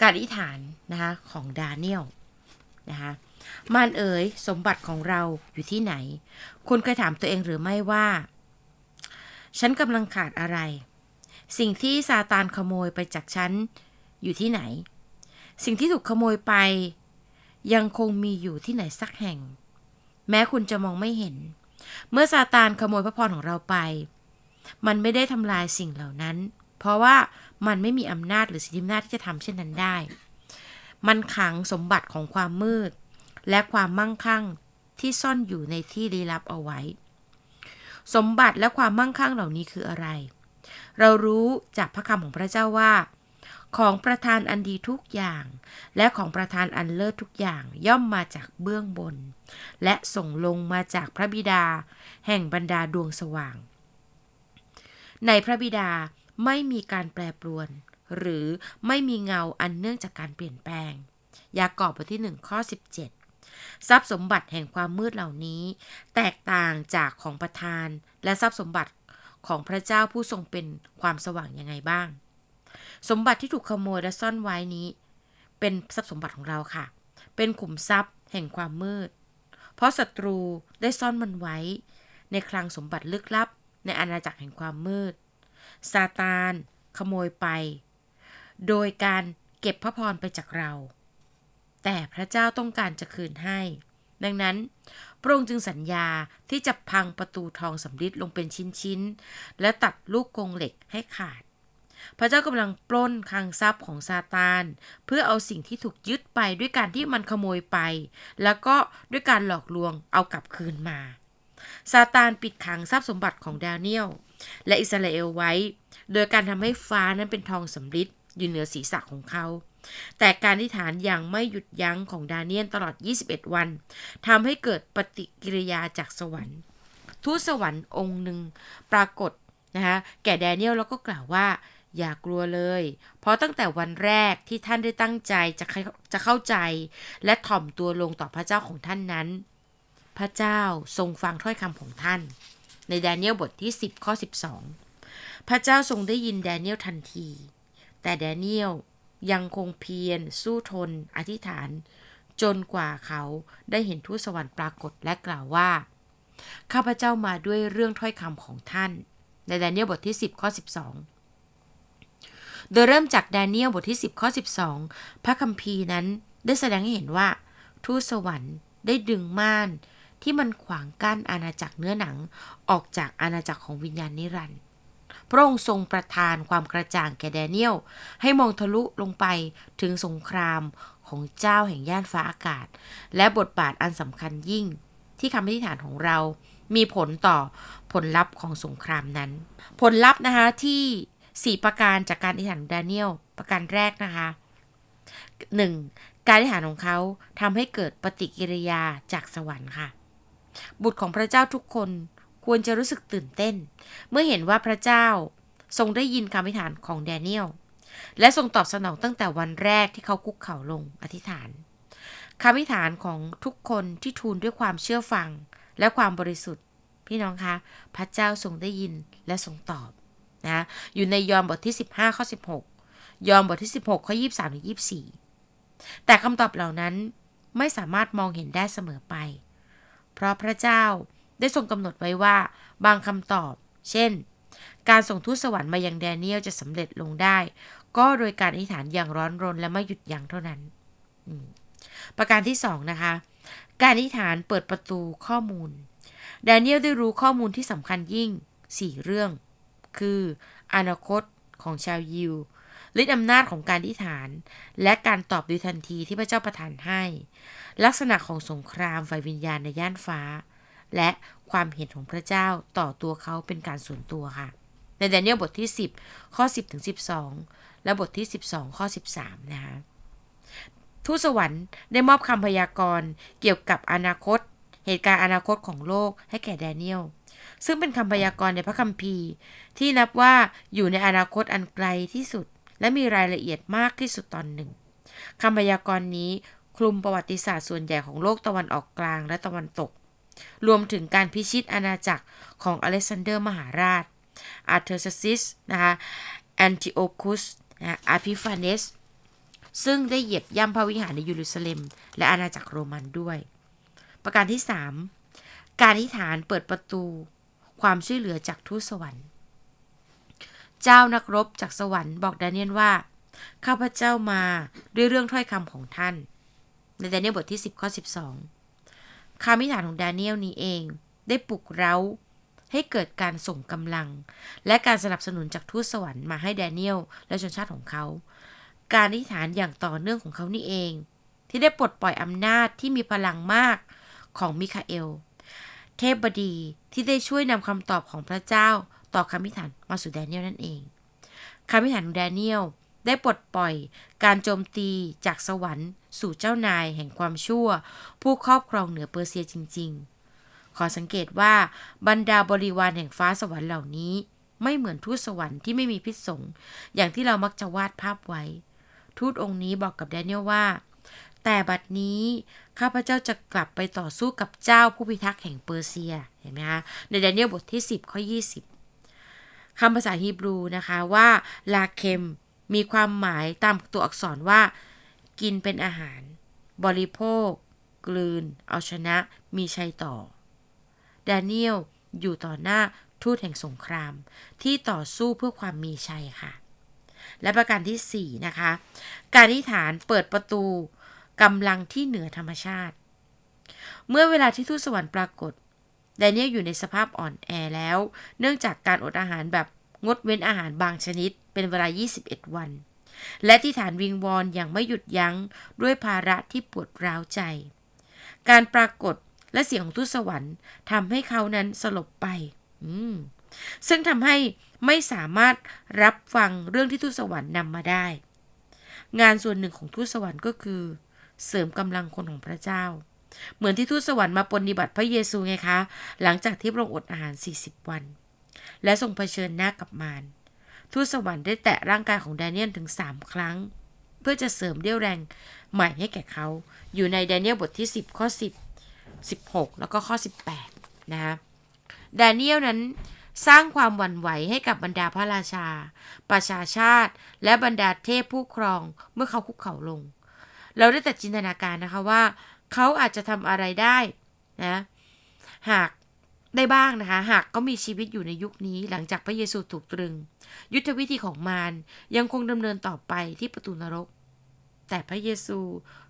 การอธิษฐานนะคะของดาเนียลนะคะมารเอ๋ยสมบัติของเราอยู่ที่ไหน คุณเคยถามตัวเองหรือไม่ว่า ฉันกำลังขาดอะไร สิ่งที่ซาตานขโมยไปจากฉันอยู่ที่ไหน สิ่งที่ถูกขโมยไป ยังคงมีอยู่ที่ไหนสักแห่ง แม้คุณจะมองไม่เห็น เมื่อซาตานขโมยพระพรของเราไป มันไม่ได้ทำลายสิ่งเหล่านั้น เพราะว่ามันไม่มีอำนาจหรือสิทธิอำนาจที่จะทำเช่นนั้นได้ มันขังสมบัติของความมืด และความมั่งคั่งที่ซ่อนอยู่ในที่ลี้ลับเอาไว้ สมบัติและความมั่งคั่งเหล่านี้คืออะไร เรารู้จากพระคำของพระเจ้าว่า ของประทานอันดีทุกอย่าง และของประทานอันเลิศทุกอย่างย่อมมาจากเบื้องบน และส่งลงมาจากพระบิดา แห่งบรรดาดวงสว่าง ในพระบิดา ไม่มีการแปรปรวน หรือไม่มีเงาอันเนื่องจากการเปลี่ยนแปลง ยากอบบทที่ 1 ข้อ 17 ทรัพย์สมบัติแห่งความมืดเหล่านี้ แตกต่างจากของประทาน และทรัพย์สมบัติของพระเจ้าผู้ทรงเป็นความสว่างยังไงบ้าง สมบัติที่ถูกขโมยและซ่อนไว้นี้ เป็นทรัพย์สมบัติของเราค่ะ เป็นขุมทรัพย์แห่งความมืด เพราะศัตรูได้ซ่อนมันไว้ ในคลังสมบัติลึกลับ ในอาณาจักรแห่งความมืด ซาตาน ขโมยไป โดยการเก็บพระพรไปจากเรา แต่พระเจ้าต้องการจะคืนให้ ดังนั้น พระองค์จึงสัญญาที่จะพังประตูทองสำริดลงเป็นชิ้นๆ และตัดลูกกรงเหล็กให้ขาด พระเจ้ากำลังปล้นคลังทรัพย์ของซาตาน เพื่อเอาสิ่งที่ถูกยึดไปด้วยการที่มันขโมยไป แล้วก็ด้วยการหลอกลวงเอากลับคืนมาซาตานปิดขังทรัพย์สมบัติของดาเนียล และอิสราเอลไว้ โดยการทำให้ฟ้านั้นเป็นทองสำริดอยู่เหนือศีรษะของเขา แต่การที่ฐานอย่างไม่หยุดยั้งของดาเนียลตลอด 21 วันทำให้เกิดปฏิกิริยาจากสวรรค์ ทูตสวรรค์องค์หนึ่งปรากฏนะคะแก่แดเนียลแล้วก็กล่าวว่าอย่ากลัวเลย เพราะตั้งแต่วันแรกที่ท่านได้ตั้งใจจะจะเข้าใจ และถ่อมตัวลงต่อพระเจ้าของท่านนั้น พระเจ้าทรงฟังถ้อยคำของท่าน ในแดเนียลบทที่ 10 ข้อ 12 พระเจ้าทรงได้ยินแดเนียลทันที แต่แดเนียลยังคงเพียรสู้ทน อธิษฐาน จนกว่าเขาได้เห็นทูตสวรรค์ปรากฏและกล่าวว่า ข้าพเจ้ามาด้วยเรื่องถ้อยคำของท่าน ในแดเนียลบทที่ 10 ข้อ 12 โดยเริ่มจากแดเนียลบทที่ 10 ข้อ 12 พระคัมภีร์นั้นได้แสดงให้เห็นว่า ทูตสวรรค์ได้ดึงม่าน ที่มันขวางกั้นอาณาจักรเนื้อหนังออกจากอาณาจักรของวิญญาณนิรันดร์พระองค์ทรงประทานความกระจ่างแก่แดเนียล ให้มองทะลุลงไปถึงสงครามของเจ้าแห่งย่านฟ้าอากาศ และบทบาทอันสำคัญยิ่ง ที่คำอธิษฐานของเรา มีผลต่อผลลัพธ์ของสงครามนั้น ผลลัพธ์นะคะที่ 4 ประการจากการอธิษฐานของดเนียล ประการแรกนะคะ 1. การอธิษฐานของเขาทำให้เกิดปฏิกิริยาจากสวรรค์ค่ะ บุตรของพระเจ้าทุกคนควรจะรู้สึกตื่นเต้น เมื่อเห็นว่าพระเจ้าทรงได้ยินคำอธิษฐานของแดเนียล และทรงตอบสนองตั้งแต่วันแรกที่เขาคุกเข่าลงอธิษฐานคำอธิษฐานของทุกคนที่ทูลด้วยความเชื่อฟังและความบริสุทธิ์ พี่น้องคะ พระเจ้าทรงได้ยินและทรงตอบนะอยู่ในยอห์นบทที่ 15ข้อ16 ยอห์นบทที่ 16ข้อ23ถึง24 แต่คำตอบเหล่านั้นไม่สามารถมองเห็นได้เสมอไป เพราะพระเจ้าได้ทรงกำหนดไว้ว่าบางคำตอบ เช่น การส่งทูตสวรรค์มายังแดเนียลจะสำเร็จลงได้ ก็โดยการอธิษฐานอย่างร้อนรนและไม่หยุดยั้งเท่านั้น ประการที่สองนะคะ การอธิษฐานเปิดประตูข้อมูล แดเนียลได้รู้ข้อมูลที่สำคัญยิ่ง 4 เรื่อง คือ อนาคตของชาวยิว ฤทธิอำนาจของการอธิษฐาน และการตอบโดยทันทีที่พระเจ้าประทานให้ ลักษณะของสงครามไฟวิญญาณในย่านฟ้า และความเห็นของพระเจ้าต่อตัวเขาเป็นการส่วนตัวค่ะ ในแดเนียลบทที่ 10 ข้อ 10ถึง12 และบทที่ 12 ข้อ 13 นะคะทูตสวรรค์ได้มอบคำพยากรณ์เกี่ยวกับอนาคต เหตุการณ์อนาคตของโลกให้แก่แดเนียลซึ่งเป็นคำพยากรณ์ในพระคัมภีร์ ที่นับว่าอยู่ในอนาคตอันไกลที่สุด และมีรายละเอียดมากที่สุดตอนหนึ่งคำพยากรณ์นี้คลุมประวัติศาสตร์ส่วนใหญ่ของโลกตะวันออกกลางและตะวันตก รวมถึงการพิชิตอาณาจักรของอเล็กซานเดอร์มหาราช อาร์เทอร์ซิสนะคะแอนติโอคุสนะอาพิฟาเนส ซึ่งได้เหยียบย่ำพระวิหารในเยรูซาเล็ม และอาณาจักรโรมันด้วย ประการที่ 3 การอธิษฐานเปิดประตู ความช่วยเหลือจากทูตสวรรค์ เจ้านักรบจากสวรรค์บอกดาเนียลว่า ข้าพเจ้ามาด้วยเรื่องถ้อยคำของท่าน ในดาเนียลบทที่ 10 ข้อ 12คำอธิฐานของดาเนียลนี้เอง ได้ปลุกเร้าให้เกิดการส่งกำลัง และการสนับสนุนจากทูตสวรรค์มาให้แดเนียลและชนชาติของเขา การอธิษฐานอย่างต่อเนื่องของเขานี่เอง ที่ได้ปลดปล่อยอำนาจที่มีพลังมากของมิคาเอล เทพบดีที่ได้ช่วยนำคำตอบของพระเจ้า ต่อคำอธิฐานมาสู่แดเนียลนั่นเองคำอธิฐานของแดเนียลได้ปลดปล่อยการโจมตีจากสวรรค์ สู่เจ้านายแห่งความชั่ว ผู้ครอบครองเหนือเปอร์เซียจริง ๆ ขอสังเกตว่าบรรดาบริวารแห่งฟ้าสวรรค์เหล่านี้ ไม่เหมือนทูตสวรรค์ที่ไม่มีพิษสงอย่างที่เรามักจะวาดภาพไว้ ทูตองค์นี้บอกกับแดเนียลว่า แต่บัดนี้ข้าพเจ้าจะกลับไปต่อสู้กับเจ้าผู้พิทักษ์แห่งเปอร์เซียเห็นไหมคะในแดเนียลบทที่ 10ข้อ20 คำภาษาฮีบรูนะคะว่าลาเคมมีความหมายตามตัวอักษรว่า กินเป็นอาหาร บริโภค กลืน เอาชนะ มีชัยต่อดาเนียลอยู่ต่อหน้าทูตแห่งสงคราม ที่ต่อสู้เพื่อความมีชัยค่ะ และประการที่ 4 นะคะ การอธิษฐานเปิดประตูกำลังที่เหนือธรรมชาติ เมื่อเวลาที่ทูตสวรรค์ปรากฏ แดเนียลอยู่ในสภาพอ่อนแอแล้ว เนื่องจากการอดอาหารแบบงดเว้นอาหารบางชนิดเป็นเวลา 21 วัน และที่ฐานวิงวอนอย่างไม่หยุดยั้งด้วยภาระที่ปวดร้าวใจ การปรากฏและเสียงของทูตสวรรค์ทำให้เขานั้นสลบไป ซึ่งทำให้ไม่สามารถรับฟังเรื่องที่ทูตสวรรค์นำมาได้ งานส่วนหนึ่งของทูตสวรรค์ก็คือ เสริมกำลังคนของพระเจ้า เหมือนที่ทูตสวรรค์มาปฏิบัติพระเยซูไงคะ หลังจากที่พระองค์อดอาหาร 40 วัน และทรงเผชิญหน้ากับมารทูตสวรรค์ได้แตะร่างกายของแดเนียลถึง 3 ครั้ง เพื่อจะเสริมเรี่ยวแรงใหม่ให้แก่เขา อยู่ในแดเนียลบทที่ 10 ข้อ 10 16 แล้วก็ข้อ 18 นะคะแดเนียลนั้นสร้างความหวั่นไหวให้กับบรรดาพระราชา ประชาชาติ และบรรดาเทพผู้ครองเมื่อเขาคุกเข่าลง เราได้แต่จินตนาการนะคะว่า เขาอาจจะทำอะไรได้นะหากได้บ้างนะคะ หากก็มีชีวิตอยู่ในยุคนี้หลังจากพระเยซูถูกตรึง ยุทธวิธีของมารยังคงดำเนินต่อไปที่ประตูนรก แต่พระเยซู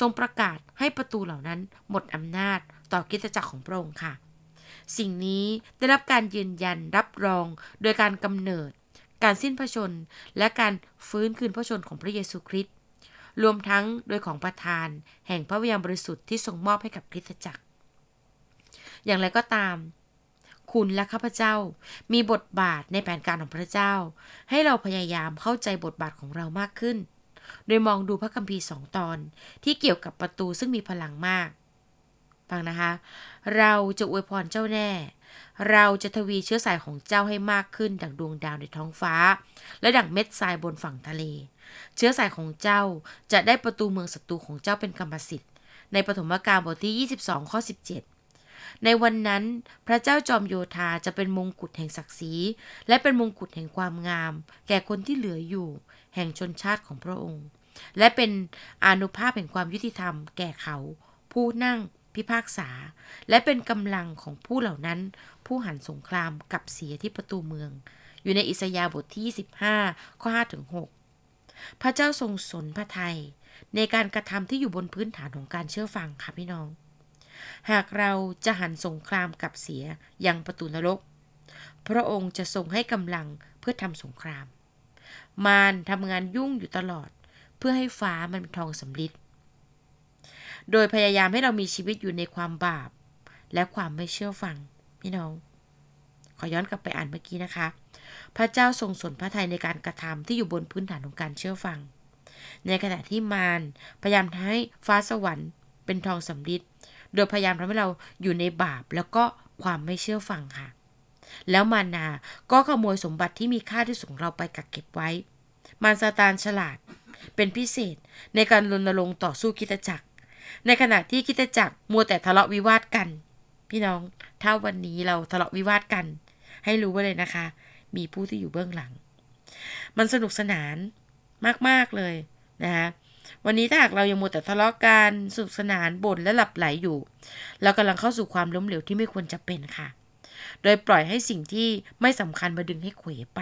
ทรงประกาศให้ประตูเหล่านั้นหมดอำนาจต่อกิจจักรของพระองค์ค่ะ สิ่งนี้ได้รับการยืนยันรับรองโดยการกำเนิด การสิ้นพระชน และการฟื้นคืนพระชนของพระเยซูคริสต์ รวมทั้งโดยของประทาน แห่งพระวิญญาณบริสุทธิ์ที่ทรงมอบให้กับคริสตจักร อย่างไรก็ตาม คุณและข้าพเจ้ามีบทบาทในแผนการของพระเจ้า ให้เราพยายามเข้าใจบทบาทของเรามากขึ้น โดยมองดูพระคัมภีร์สองตอนที่เกี่ยวกับประตูซึ่งมีพลังมากฟังนะคะ เราจะอวยพรเจ้าแน่ เราจะทวีเชื้อสายของเจ้าให้มากขึ้น ดังดวงดาวในท้องฟ้า และดังเม็ดทรายบนฝั่งทะเล เชื้อสายของเจ้าจะได้ประตูเมืองศัตรูของเจ้าเป็นกรรมสิทธิ์ ในปฐมกาลบทที่ 22 ข้อ 17 ในวันนั้นพระเจ้าจอมโยธาจะเป็นมงกุฎแห่งศักดิ์ศรีและเป็นมงกุฎแห่งความงาม แก่คนที่เหลืออยู่ แห่งชนชาติของพระองค์ และเป็นอนุภาพแห่งความยุติธรรม แก่เขา ผู้นั่งพิพากษา และเป็นกำลังของผู้เหล่านั้น ผู้หันสงครามกับเสียที่ประตูเมือง อยู่ในอิสยาห์บทที่ 25 ข้อ5ถึง6พระเจ้าทรงสนพระทัยในการกระทำที่อยู่บนพื้นฐานของการเชื่อฟังค่ะพี่น้อง หากเราจะหันสงครามกับเสียยังประตูนรก พระองค์จะทรงให้กำลังเพื่อทำสงคราม มารทำงานยุ่งอยู่ตลอด เพื่อให้ฟ้ามันเป็นทองสำริดโดยพยายามให้เรามีชีวิตอยู่ในความบาป และความไม่เชื่อฟัง พี่น้อง ขอย้อนกลับไปอ่านเมื่อกี้นะคะ พระเจ้าทรงสนพระทัยในการกระทำที่อยู่บนพื้นฐานของการเชื่อฟัง ในขณะที่มารพยายามทำให้ฟ้าสวรรค์เป็นทองสำริดโดยพยายามทำให้เราอยู่ในบาปแล้วก็ความไม่เชื่อฟังค่ะ แล้วมานาก็ขโมยสมบัติที่มีค่าที่สุดของเราไปกักเก็บไว้ มารซาตานฉลาด เป็นพิเศษในการรณรงค์ต่อสู้คริดจักร ในขณะที่คริดจักรมัวแต่ทะเลาะวิวาทกัน พี่น้องถ้าวันนี้เราทะเลาะวิวาทกัน ให้รู้ไว้เลยนะคะ มีผู้ที่อยู่เบื้องหลัง มันสนุกสนานมากๆเลยนะคะวันนี้ถ้าหากเรายังมัวแต่ทะเลาะกันสนุกสนานบ่นและหลับไหลอยู่ เรากำลังเข้าสู่ความล้มเหลวที่ไม่ควรจะเป็นค่ะ โดยปล่อยให้สิ่งที่ไม่สำคัญมาดึงให้เขวไป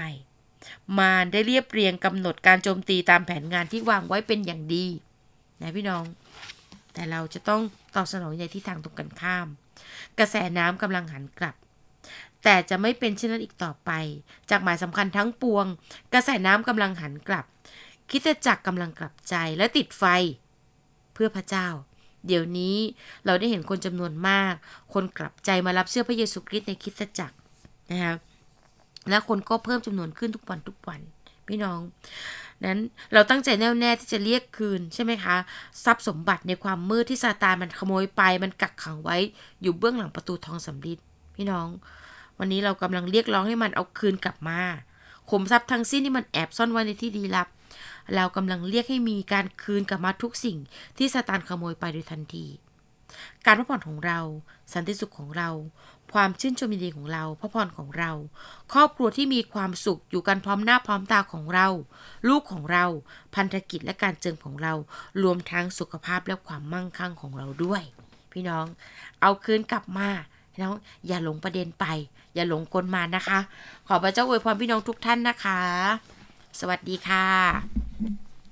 มารได้เรียบเรียงกำหนดการโจมตีตามแผนงานที่วางไว้เป็นอย่างดี นะพี่น้อง แต่เราจะต้องตอบสนองในทิศทางตรงกันข้าม กระแสน้ำกำลังหันกลับ แต่จะไม่เป็นเช่นนั้นอีกต่อไป จากหมายสำคัญทั้งปวง กระแสน้ำกำลังหันกลับ คิดจักรกำลังกลับใจและติดไฟ เพื่อพระเจ้า เดี๋ยวนี้เราได้เห็นคนจำนวนมาก คนกลับใจมารับเชื่อพระเยซูคริสต์ในคริสตจักรนะคะและคนก็เพิ่มจำนวนขึ้นทุกวันทุกวัน พี่น้อง นั้นเราตั้งใจแน่วแน่ที่จะเรียกคืนใช่ไหมคะ ทรัพย์สมบัติในความมืดที่ซาตานมันขโมยไป มันกักขังไว้อยู่เบื้องหลังประตูทองสำริดพี่น้อง วันนี้เรากำลังเรียกร้องให้มันเอาคืนกลับมาขุมทรัพย์ทั้งสิ้นที่มันแอบซ่อนไว้ในที่ดีลับ เรากำลังเรียกให้มีการคืนกลับมาทุกสิ่งที่ซาตานขโมยไปโดยทันที การพักผ่อนของเรา สันติสุขของเรา ความชื่นชมยินดีของเราพระพรของเรา ครอบครัวที่มีความสุขอยู่กันพร้อมหน้าพร้อมตาของเรา ลูกของเราพันธกิจและการเจิมของเรา รวมทั้งสุขภาพและความมั่งคั่งของเราด้วย พี่น้อง เอาคืนกลับมาพี่น้องอย่าหลงประเด็นไป อย่าหลงกลมานะคะ ขอพระเจ้าอวยพรพี่น้องทุกท่านนะคะ สวัสดีค่ะ